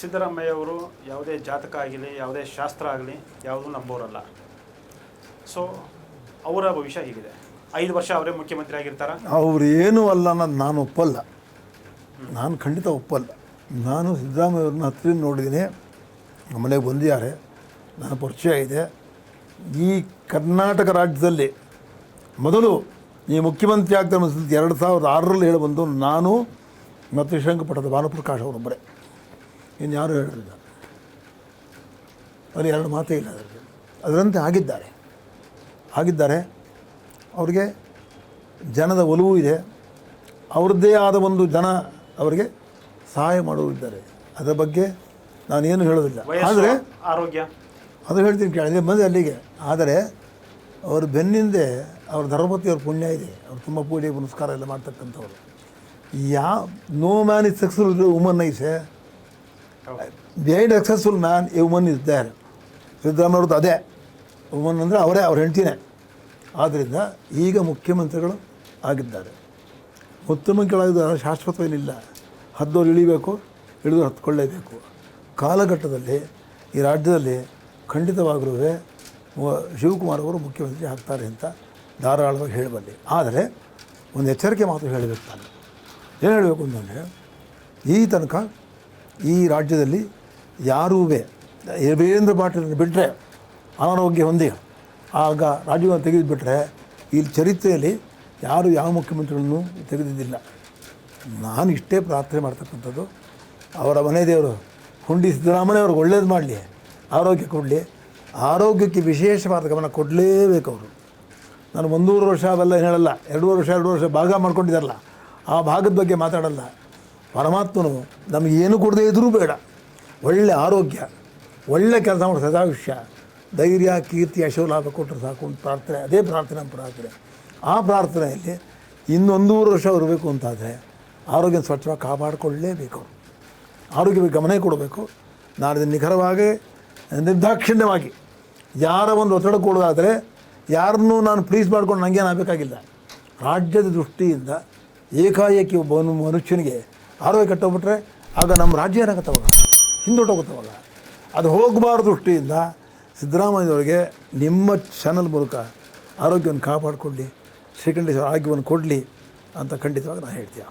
ಸಿದ್ದರಾಮಯ್ಯ ಅವರು ಯಾವುದೇ ಜಾತಕ ಆಗಲಿ ಯಾವುದೇ ಶಾಸ್ತ್ರ ಆಗಲಿ ಯಾವುದೂ ನಂಬೋರಲ್ಲ. ಸೊ ಅವರ ಭವಿಷ್ಯ ಹೀಗಿದೆ. ಐದು ವರ್ಷ ಅವರೇ ಮುಖ್ಯಮಂತ್ರಿ ಆಗಿರ್ತಾರ? ಅವ್ರು ಏನೂ ಅಲ್ಲ ಅನ್ನೋದು ನಾನು ಒಪ್ಪಲ್ಲ. ನಾನು ಖಂಡಿತ ಒಪ್ಪಲ್ಲ. ನಾನು ಸಿದ್ದರಾಮಯ್ಯವ್ರನ್ನ ಹತ್ತಿರ ನೋಡಿದ್ದೀನಿ. ನಮ್ಮಲೇ ಬಂದಿದ್ದಾರೆ. ನನ್ನ ಪರಿಚಯ ಇದೆ. ಈ ಕರ್ನಾಟಕ ರಾಜ್ಯದಲ್ಲಿ ಮೊದಲು ಈ ಮುಖ್ಯಮಂತ್ರಿ ಆಗ್ತಾ ಎರಡು ಸಾವಿರದ ಆರರಲ್ಲಿ ಹೇಳಿ ಬಂದು ನಾನು ಮತ್ತು ಶ್ರೀರಂಗಪಟ್ಟಣದ ಭಾನುಪ್ರಕಾಶ್ ಅವರೊಬ್ಬರೇ. ಇನ್ಯಾರೂ ಹೇಳಿಲ್ಲ ಅಲ್ಲಿ ಎರಡು ಮಾತೇ ಇಲ್ಲ ಅದರಲ್ಲಿ. ಅದರಂತೆ ಆಗಿದ್ದಾರೆ. ಆಗಿದ್ದಾರೆ. ಅವ್ರಿಗೆ ಜನದ ಒಲವು ಇದೆ. ಅವ್ರದ್ದೇ ಆದ ಒಂದು ಜನ ಅವರಿಗೆ ಸಹಾಯ ಮಾಡುವುದಿದ್ದಾರೆ ಅದರ ಬಗ್ಗೆ ನಾನೇನು ಹೇಳೋದಿಲ್ಲ. ಆದರೆ ಆರೋಗ್ಯ. ಅದು ಹೇಳ್ತೀನಿ ಕೇಳಿದೆ ಬಂದೆ ಅಲ್ಲಿಗೆ. ಆದರೆ ಅವ್ರ ಬೆನ್ನಿಂದೆ ಅವ್ರ ಧರ್ಮಪತಿ ಅವ್ರ ಪುಣ್ಯ ಇದೆ. ಅವ್ರು ತುಂಬ ಪೂಜೆ ಪುನಸ್ಕಾರ ಎಲ್ಲ ಮಾಡ್ತಕ್ಕಂಥವ್ರು. Ya no man is successful woman is behind successful man a woman is there ಸಿದ್ದರಾಮಯ್ಯವ್ರದ್ದು ಅದೇ. ವುಮನ್ ಅಂದರೆ ಅವರೇ, ಅವ್ರ ಹೆಂಡ್ತಿನೇ. ಆದ್ದರಿಂದ ಈಗ ಮುಖ್ಯಮಂತ್ರಿಗಳು ಆಗಿದ್ದಾರೆ. ಮುಖ್ಯಮಂತ್ರಿಗಳಾಗಿದ್ದು ಶಾಶ್ವತವೇನಿಲ್ಲ. ಹದ್ದವ್ರು ಇಳಿಬೇಕು, ಇಳಿದು ಹತ್ಕೊಳ್ಳೇಬೇಕು. ಕಾಲಘಟ್ಟದಲ್ಲಿ ಈ ರಾಜ್ಯದಲ್ಲಿ ಖಂಡಿತವಾಗಲೂ ಶಿವಕುಮಾರ್ ಅವರು ಮುಖ್ಯಮಂತ್ರಿ ಆಗ್ತಾರೆ ಅಂತ ಧಾರಾಳವಾಗಿ ಹೇಳಬಲ್ಲಿ. ಆದರೆ ಒಂದು ಎಚ್ಚರಿಕೆ ಮಾತು ಹೇಳಬೇಕು ನಾನು ಏನು ಹೇಳಬೇಕು ಅಂತಂದರೆ, ಈ ತನಕ ಈ ರಾಜ್ಯದಲ್ಲಿ ಯಾರೂ ವೀರೇಂದ್ರ ಪಾಟೀಲ್ ಬಿಟ್ಟರೆ ಅನಾರೋಗ್ಯ ಹೊಂದಿ, ಆಗ ರಾಜ್ಯವನ್ನು ತೆಗೆದುಬಿಟ್ರೆ ಈ ಚರಿತ್ರೆಯಲ್ಲಿ ಯಾರು ಯಾವ ಮುಖ್ಯಮಂತ್ರಿಗಳನ್ನು ತೆಗೆದಿದ್ದಿಲ್ಲ. ನಾನು ಇಷ್ಟೇ ಪ್ರಾರ್ಥನೆ ಮಾಡ್ತಕ್ಕಂಥದ್ದು, ಅವರ ಮನೆ ದೇವರು ಹುಂಡಿ ಸಿದ್ದರಾಮಯ್ಯವ್ರಿಗೆ ಒಳ್ಳೇದು ಮಾಡಲಿ, ಆರೋಗ್ಯ ಕೊಡಲಿ, ಆರೋಗ್ಯಕ್ಕೆ ವಿಶೇಷವಾದ ಗಮನ ಕೊಡಲೇಬೇಕು ಅವರು. ನಾನು ಒಂದೂವರೆ ವರ್ಷ ಅವೆಲ್ಲ ಹೇಳಲ್ಲ, ಎರಡೂವರೆ ವರ್ಷ, ಎರಡು ವರ್ಷ ಭಾಗ ಮಾಡ್ಕೊಂಡಿದ್ದಾರಲ್ಲ, ಆ ಭಾಗದ ಬಗ್ಗೆ ಮಾತಾಡಲ್ಲ. ಪರಮಾತ್ಮನು ನಮಗೆ ಏನು ಕೊಡದೇ ಇದ್ರೂ ಬೇಡ. ಒಳ್ಳೆ ಆರೋಗ್ಯ, ಒಳ್ಳೆ ಕೆಲಸ ಮಾಡೋ ಸದಾವಿಷ್ಯ ಧೈರ್ಯ, ಕೀರ್ತಿ, ಯಶೋಲಾಭ ಕೊಟ್ಟರೆ ಸಾಕು ಅಂತ ಪ್ರಾರ್ಥನೆ, ಅದೇ ಪ್ರಾರ್ಥನೆ ಪ್ರಾರ್ಥನೆ. ಆ ಪ್ರಾರ್ಥನೆಯಲ್ಲಿ ಇನ್ನೊಂದೂವರೆ ವರ್ಷ ಇರಬೇಕು ಅಂತಾದರೆ ಆರೋಗ್ಯ ಸ್ವಚ್ಛವಾಗಿ ಕಾಪಾಡಿಕೊಳ್ಳಲೇಬೇಕು ಆರೋಗ್ಯಕ್ಕೆ ಆರೋಗ್ಯ ಗಮನ ಕೊಡಬೇಕು. ನಾನು ನಿಖರವಾಗಿ, ನಿರ್ದಾಕ್ಷಿಣ್ಯವಾಗಿ ಯಾರ ಒಂದು ಒತ್ತಡ ಕೊಡೋದಾದರೆ ಯಾರನ್ನೂ ನಾನು ಪ್ಲೀಸ್ ಮಾಡ್ಕೊಂಡು ನನಗೇನು ಆಗಬೇಕಾಗಿಲ್ಲ. ರಾಜ್ಯದ ದೃಷ್ಟಿಯಿಂದ ಏಕಾಏಕಿ ಒಬ್ಬ ಮನುಷ್ಯನಿಗೆ ಆರೋಗ್ಯ ಕಟ್ಟೋಗ್ಬಿಟ್ರೆ ಆಗ ನಮ್ಮ ರಾಜ್ಯ ಏನಾಗತ್ತವಾಗ? ಹಿಂದೊಟ್ಟೋಗುತ್ತವಾಗ. ಅದು ಹೋಗಬಾರ್ದು ದೃಷ್ಟಿಯಿಂದ ಸಿದ್ದರಾಮಯ್ಯವ್ರಿಗೆ ನಿಮ್ಮ ಚಾನಲ್ ಮೂಲಕ ಆರೋಗ್ಯವನ್ನು ಕಾಪಾಡಿಕೊಳ್ಳಿ, ಶ್ರೀಕಂಠೇಶ್ವರ ಆರೋಗ್ಯವನ್ನು ಕೊಡಲಿ ಅಂತ ಖಂಡಿತವಾಗಿ ನಾನು ಹೇಳ್ತೀನಿ.